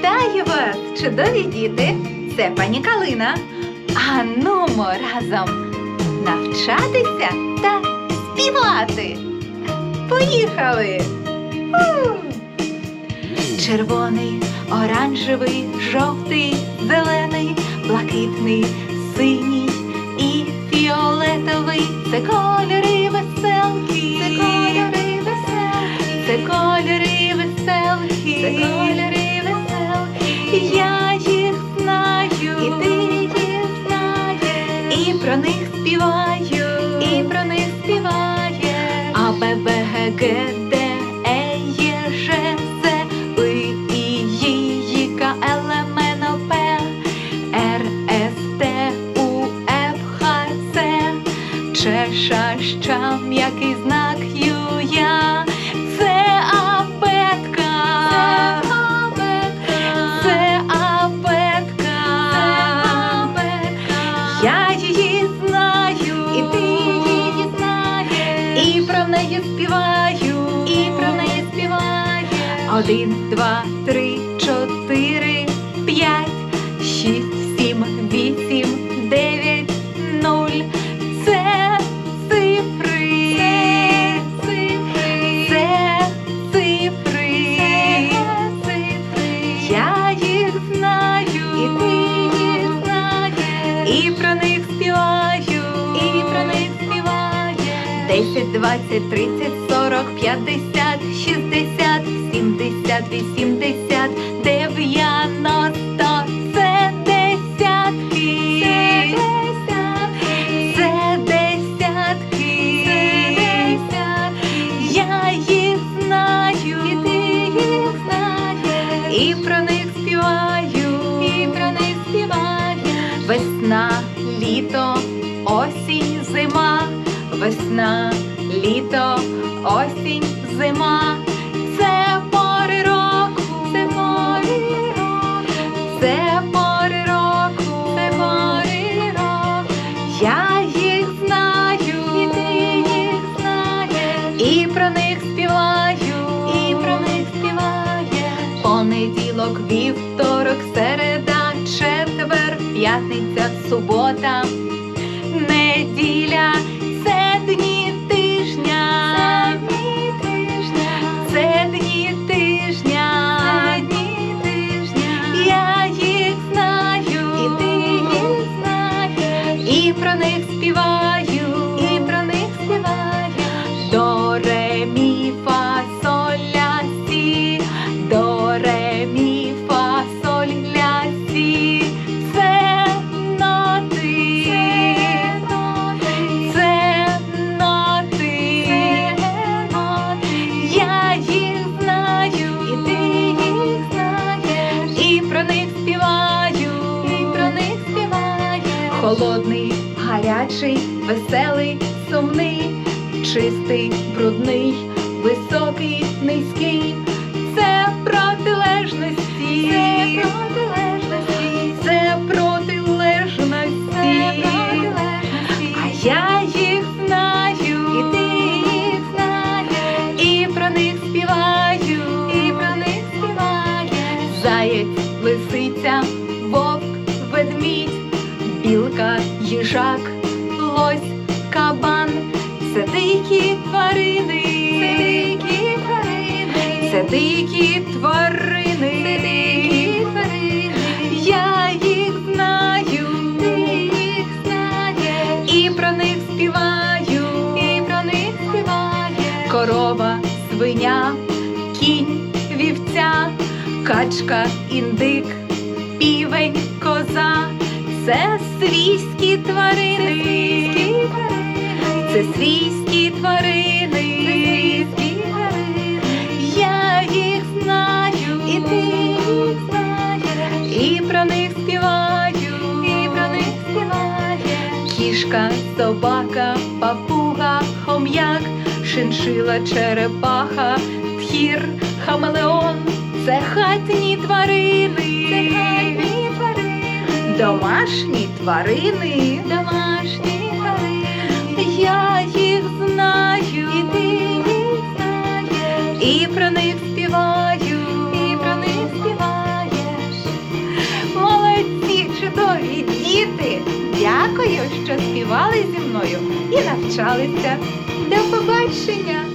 Вітаю вас, чудові діти! Це пані Калина. А нумо разом навчатися та співати. Поїхали! У! Червоний, оранжевий, жовтий, зелений, блакитний, синій і фіолетовий. Це кольори веселки. Це кольори веселки. Це кольори веселки. Це кольори співаю. І про них співає. А Б, В, Г, Г, Д, неї співаю. І про неї співаю. Один, два, три, чотири, п'ять, 10, 20, 30, 40, 50, 60, 70, 80, 90, це десятки. Це десятки. Я їх знаю. І ти їх знаєш. І про них співаю. І про них співаю. Весна, літо, осінь, зима. Весна, літо, осінь, зима. Це пори року. Це пори року. Це пори року. Це пори року. Я їх знаю. І ти їх знаєш. І про них співаю. І про них співає. Понеділок, вівторок, середа, четвер, п'ятниця, субота, співаю. І про них співаю. До ре мі фа соль ля сі. До ре мі фа соль ля сі. Це ноти. Це ноти. Я їх знаю. І ти їх знаєш. І про них співаю. І про них співаю. Холодний, гарячий, веселий, сумний, чистий, брудний, високий, низький. Це протилежності. Це протилежності. Це протилежності. А я їх знаю. І ти їх знаєш. І про них співаю. І про них співаю. Заєць, лисиця, вовк, ведмідь, білка, їжак, лось, кабан. Це дикі тварини. Це дикі тварини. Це дикі тварини. Я їх знаю. Ти їх знаєш. І про них співаю. І про них співаю. Корова, свиня, кінь, вівця, качка, індик, півень, коза. Це свійські тварини. Це свійські тварини. Я їх знаю. І ти їх знаєш. І про них співаю. І про них співаю. Кішка, собака, папуга, хом'як, шиншила, черепаха, тхір, хамелеон. Це хатні тварини. Домашні тварини. Домашні тварини. Я їх знаю. І ти їх знаєш. І про них співаю. І про них співаєш. Молодці, чудові діти. Дякую, що співали зі мною і навчалися. До побачення!